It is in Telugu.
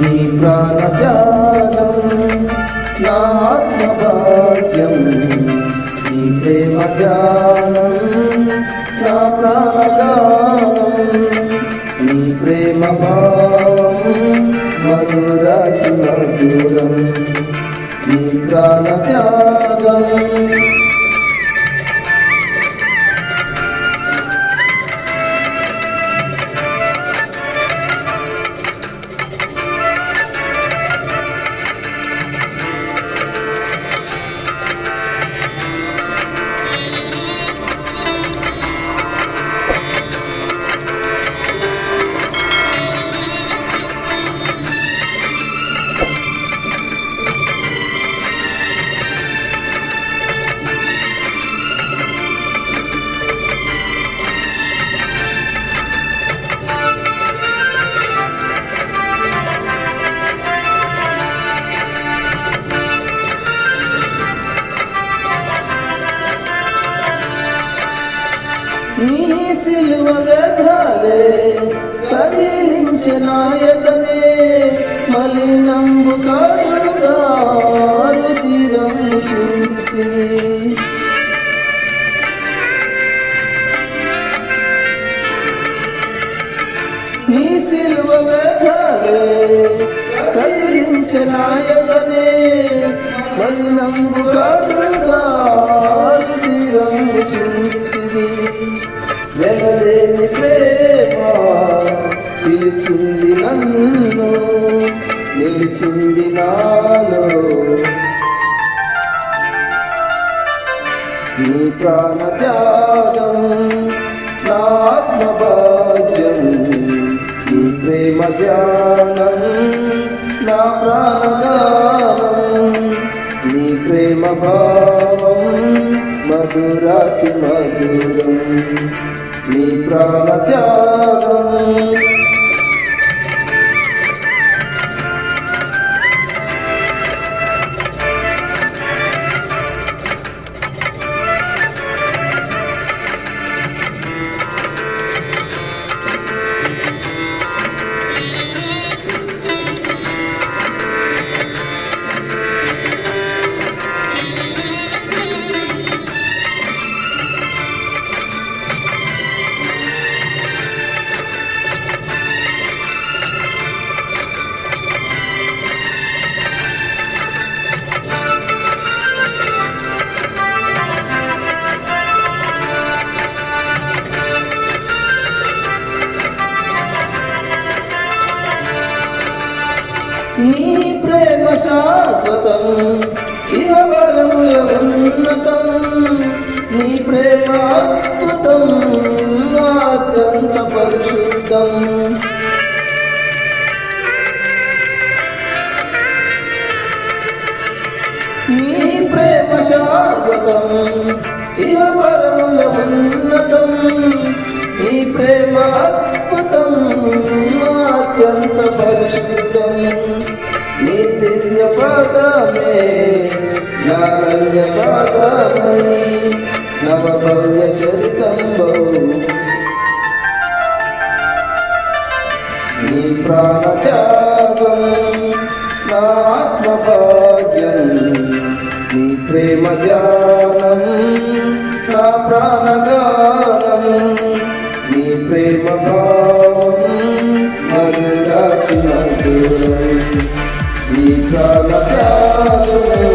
నీ ప్రాణజాలం నా ఆత్మభాగ్యం నీ ప్రేమజాలం నా ప్రాణగానం నీ ప్రేమ భావం మధురాతి మధురం నీ ప్రాణ నీ సిలువ వ్యధాలే కదిలించనాయతనే మలినంబు కడుగా రుధిరం చిందితిని నీ సిలువ వ్యధాలే కదిలించనాయతనే మలినంబు కడుగా రుధిరం చిందితివి వెలలేని ప్రేమ పిలిచింది నన్ను నిలిచింది నాలో. నీ ప్రాణ త్యాగం నాత్మ భాగ్యం నీ ప్రేమ ధ్యానం నా ప్రాణగానం నీ ప్రేమ భావం మధురాతి మధురం. నీ ప్రాణ త్యాగం నీ ప్రేమ శాశ్వతం ఇహ వరముల ఉన్నతం. నీ ప్రేమ అద్భుతం అత్యంత పరిశుద్ధం. నీ ప్రేమ శాశ్వతం ఇహ పరముల ఉన్నతం. నీ ప్రేమ అద్భుతం అత్యంత పరిశుద్ధం. పాదమే నారవ్య పాదమై నవ భవ్య చరితం నీ ప్రాణ నా ఆత్మభాగ్యం నీ ప్రేమ ధ్యానం నా ప్రాణగానం నీ ప్రేమ భావం మధురాతి Love, love, love.